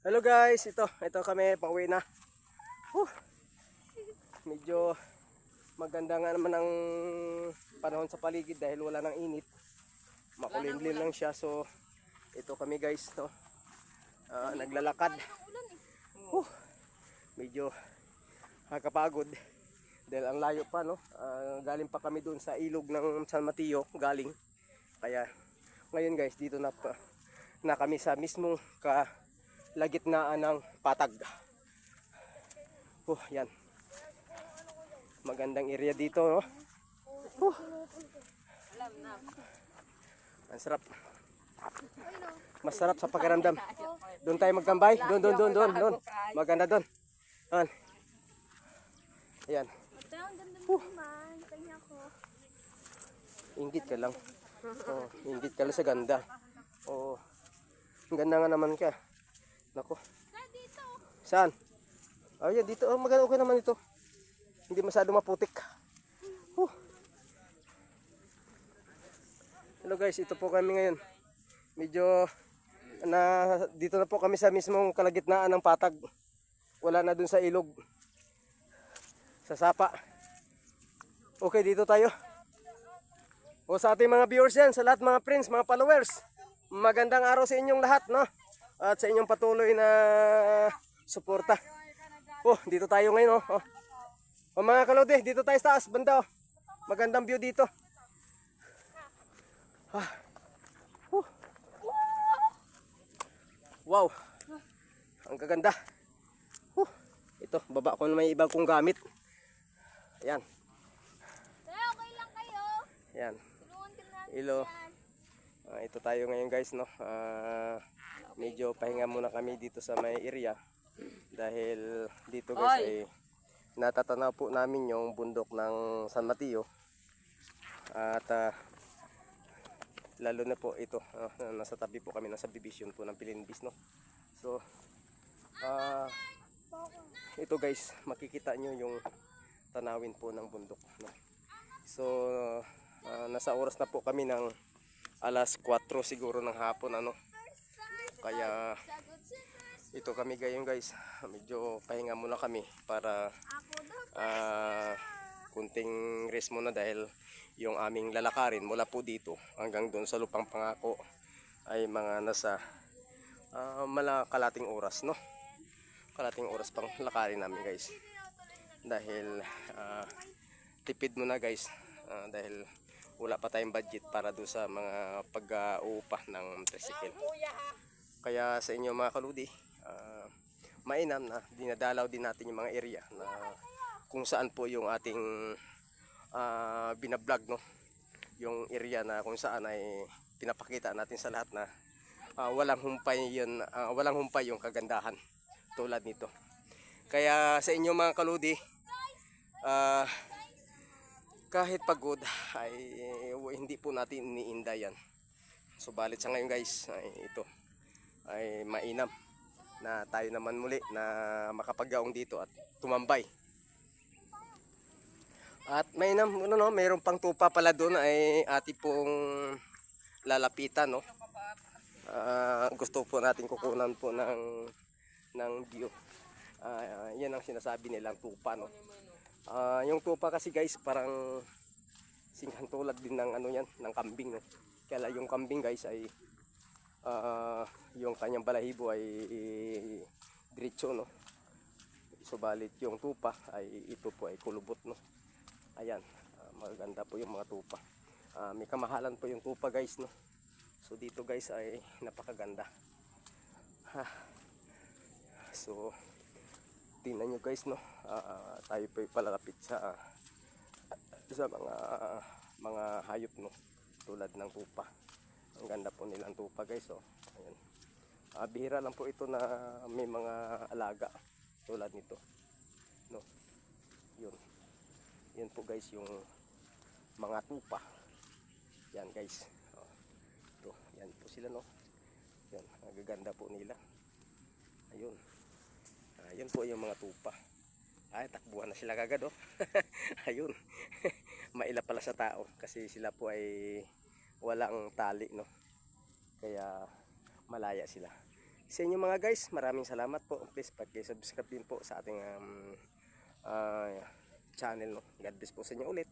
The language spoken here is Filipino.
Hello guys, ito, ito kami pauwi na. Huh. Medyo maganda nga naman ang panahon sa paligid dahil wala nang init. Makulimlim lang siya so ito kami guys, no. Ah, naglalakad. Eh. Huh. Medyo nakakapagod dahil ang layo pa no. Ah, galing pa kami doon sa ilog ng San Mateo, galing. Kaya ngayon guys, dito na pa na kami sa mismong kalagitnaan ng patag. Oh, yan. Magandang area dito, no? Oh. Ang sarap. Masarap sa pakiramdam. Doon tayo magtambay. Doon, doon, doon, doon, doon. Maganda doon. Yan. Ayan. Ko. Ingit ka lang. Oh, ingit ka lang sa ganda. Ang ganda nga naman ka. Nako. Na dito. Saan? Oh, yan dito. Oh, maganda okay naman ito. Hindi masyado maputik. Oh. Hello guys, ito po kami ngayon. Medyo na dito na po kami sa mismong kalagitnaan ng patag. Wala na dun sa ilog. Sa sapa. Okay, dito tayo. O sa ating mga viewers yan, sa lahat mga friends, mga followers. Magandang araw sa inyong lahat, no? At sa inyong patuloy na suporta. Oh, dito tayo ngayon, oh. oh. O mga kalode, dito tayo sa taas, banda, oh. Magandang view dito. Ah. Huh. Wow. Ang gaganda. Huh. Ito, baba ko na may ibang kong gamit. Ayan, Te, okay lang kayo. ayan. Tulungan ka Ah, ito tayo ngayon guys, no. Ah, medyo pahinga muna kami dito sa may area dahil dito guys ay natatanaw po namin yung bundok ng San Mateo. At ah, lalo na po ito, ah, nasa tabi po kami ng subdivision po ng Pilinbis, no. So, ah, ito guys, makikita nyo yung tanawin po ng bundok, no. So, ah, nasa oras na po kami ng alas 4 siguro ng hapon ano. Kaya ito kami gayon guys. Medyo pahinga muna kami para ah, kunting rest muna dahil yung aming lalakarin mula po dito hanggang doon sa lupang pangako ay mga nasa ah, mala kalating oras no. Kalating oras pang lakarin namin guys. Dahil ah, tipid muna guys Ah, dahil wala pa tayong budget para doon sa mga pag-uupa ng tricycle. Kaya sa inyo mga kaludi, ah, mainam na dinadalaw din natin yung mga area na kung saan po yung ating ah, binablog no. Yung area na kung saan ay pinapakita natin sa lahat na ah, walang humpay yun, ah, walang humpay yung kagandahan tulad nito. Kaya sa inyo mga kaludi, ah, kahit pagod ay hindi po natin iniinda yan. Subalit sa ngayon guys, ay ito ay mainam na tayo naman muli na makapagaong dito at tumambay. At mainam, ano no, mayroon pang tupa pala doon ay ati pong lalapitan no. Ah, gusto po natin kukunan po ng ng view. Ah, yan ang sinasabi nilang tupa no. Ah, yung tupa kasi guys parang singhan tulad din ng ano yan, ng kambing no. Kaya yung kambing guys ay ah, yung kanyang balahibo ay diretso no. Subalit yung tupa ay ito po ay kulubot no. Ayan, ah, maganda po yung mga tupa. Ah, may kamahalan po yung tupa guys no. So dito guys ay napakaganda. Ha. So tingnan nyo guys no? Ah, tayo po ay palalapit sa sa mga mga hayop no? Tulad ng tupa. Ang ganda po nilang tupa guys oh. Ayan. Ah, bihira lang po ito na may mga alaga tulad nito no? Yun. Yun po guys yung mga tupa. Yan guys. Oh. ito yan po sila no? Yan ang po nila. Ayun Ayun po yung mga tupa. Ay, takbuhan na sila kagad oh. Ayun. Maila pala sa tao kasi sila po ay walang tali no. Kaya malaya sila. sa inyo mga guys, maraming salamat po. Please pag-subscribe din po sa ating um, ah, channel. No? God bless po sa inyo ulit.